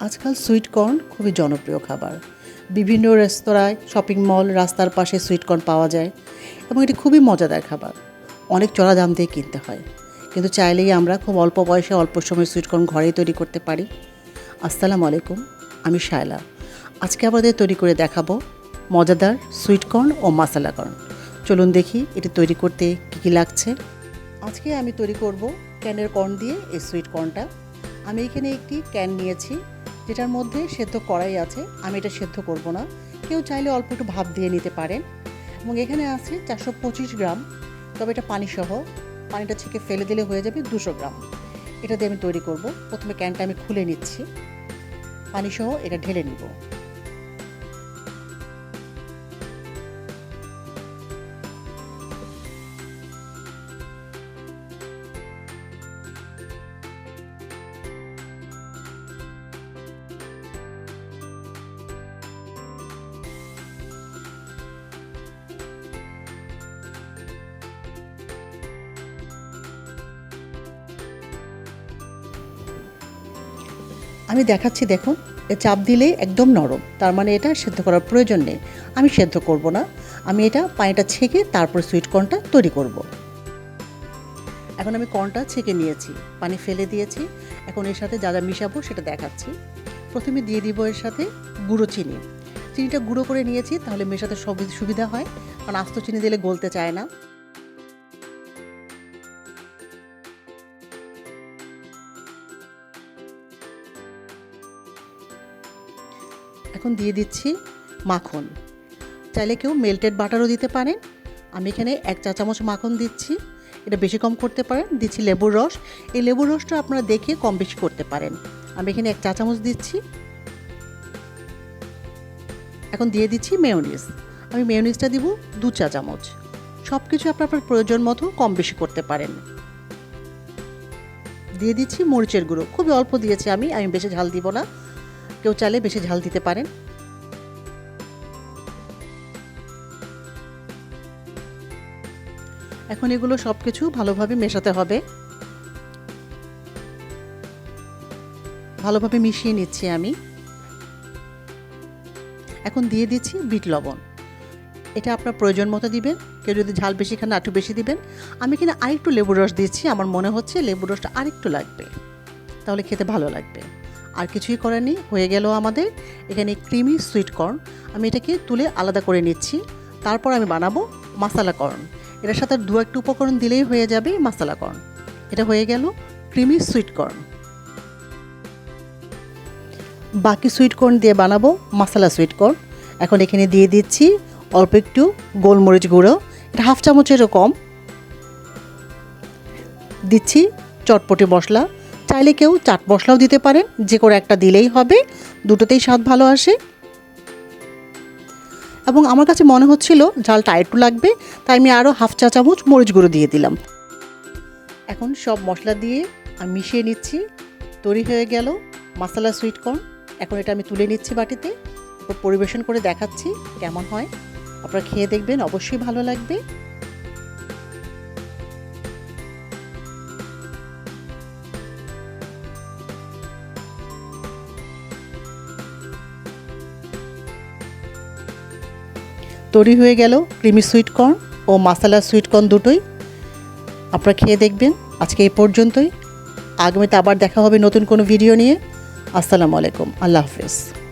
আজকাল sweet corn খুবই জনপ্রিয় খাবার। বিভিন্ন রেস্তোরাঁয়, শপিং মল রাস্তার পাশে সুইট কর্ন পাওয়া যায় এবং এটি খুবই মজাদার খাবার। অনেক চড়া দাম দিয়ে কিনতে হয়। কিন্তু চাইলেই আমরা খুব অল্প বয়সে অল্প সময় সুইট কর্ন ঘরেই তৈরি করতে পারি। আসসালামু আলাইকুম, আমি শায়লা। আজকে আমাদের তৈরি করে দেখাবো মজাদার সুইট কর্ন ও মাসালা কর্ন। চলুন দেখি এটি তৈরি করতে কী কী লাগছে। আজকে আমি তৈরি করব ক্যানের কর্ন দিয়ে এই সুইট কর্নটা আমি এখানে একটি ক্যান নিয়েছি। যেটার মধ্যে সেদ্ধ করাই আছে, আমি এটা সেদ্ধ করব না। কেউ চাইলে অল্প একটু ভাব দিয়ে নিতে পারেন। এবং এখানে আছে চারশো পঁচিশ গ্রাম, তবে এটা পানিসহ। পানিটা ছেঁকে ফেলে দিলে হয়ে যাবে দুশো গ্রাম। এটা দিয়ে আমি তৈরি করব। প্রথমে ক্যানটা আমি খুলে নিচ্ছি। পানিসহ এটা ঢেলে নিব। আমি দেখাচ্ছি দেখুন চাপ দিলেই একদম নরম। তার মানে এটা সেদ্ধ করার প্রয়োজন নেই। আমি সেদ্ধ করব না। আমি এটা পানিটা ছেঁকে তারপর সুইট কর্নটা তৈরি করব। এখন আমি কর্নটা ছেঁকে নিয়েছি। পানি ফেলে দিয়েছি। এখন এর সাথে যা যা মিশাবো সেটা দেখাচ্ছি। প্রথমে দিয়ে দিব এর সাথে গুঁড়ো চিনি। চিনিটা গুঁড়ো করে নিয়েছি, তাহলে মেশাতে সব সুবিধা হয়। কারণ আস্ত চিনি দিলে গলতে চায় না। এখন দিয়ে দিচ্ছি মাখন। চাইলে কেউ মেল্টেড বাটারও দিতে পারেন। আমি এখানে এক চা চামচ মাখন দিচ্ছি। এটা বেশি কম করতে পারেন। দিচ্ছি লেবুর রস। এই লেবুর রসটা আপনারা দেখে কম বেশি করতে পারেন। আমি এখানে এক চা চামচ দিচ্ছি। এখন দিয়ে দিচ্ছি মেয়নিজ আমি মেয়নিজটা দিব দু চা চামচ। সব কিছু আপনার আপনার প্রয়োজন মতো কম বেশি করতে পারেন। দিয়ে দিচ্ছি মরিচের গুঁড়ো। খুবই অল্প দিয়েছি আমি। আমি বেশি ঝাল দিব না। কেউ চাইলে বেশি ঝাল দিতে পারেন। এখন এগুলো সব কিছু ভালোভাবে মেশাতে হবে। ভালোভাবে মিশিয়ে নিচ্ছি আমি। এখন দিয়ে দিচ্ছি বিট লবণ। এটা আপনার প্রয়োজন মতো দিবেন। কেউ যদি ঝাল বেশি খান একটু বেশি দিবেন। আমি কিনা আরেকটু লেবুর রস দিচ্ছি। আমার মনে হচ্ছে লেবুর রসটা আরেকটু লাগবে। তাহলে খেতে ভালো লাগবে। আর কিছুই করার নেই হয়ে গেল আমাদের। এখানে ক্রিমি সুইট কর্ন। আমি এটাকে তুলে আলাদা করে নিচ্ছি। তারপর আমি বানাবো মাসালা কর্ন। এটার সাথে দু একটু উপকরণ দিলেই হয়ে যাবে মাসালা কর্ন। এটা হয়ে গেল ক্রিমি সুইট কর্ন। বাকি সুইট কর্ন দিয়ে বানাবো মশলা সুইট কর্ন। এখন এখানে দিয়ে দিচ্ছি অল্প একটু গোলমরিচ গুঁড়ো। এটা হাফ চামচেরও কম। দিচ্ছি চটপটি মশলা। চাইলে কেউ চাট মশলাও দিতে পারেন, যে করে একটা দিলেই হবে, দুটোতেই স্বাদ ভালো আসে। এবং আমার কাছে মনে হচ্ছিল ঝালটা একটু লাগবে, তাই আমি আরও হাফ চা চামচ মরিচ গুঁড়ো দিয়ে দিলাম। এখন সব মশলা দিয়ে আমি মিশিয়ে নিচ্ছি, তৈরি হয়ে গেল মশলা সুইট কর্ন এখন এটা আমি তুলে নিচ্ছি বাটিতে পরিবেশন করে দেখাচ্ছি কেমন হয়। আপনারা খেয়ে দেখবেন, অবশ্যই ভালো লাগবে। তৈরি হয়ে গেল ক্রিমি সুইটকর্ন ও মাসালা সুইটকর্ন দুটোই। আপনারা খেয়ে দেখবেন। আজকে এই পর্যন্তই। আগামীতে আবার দেখা হবে নতুন কোনো ভিডিও নিয়ে। আসসালামু আলাইকুম। আল্লাহ হাফিজ।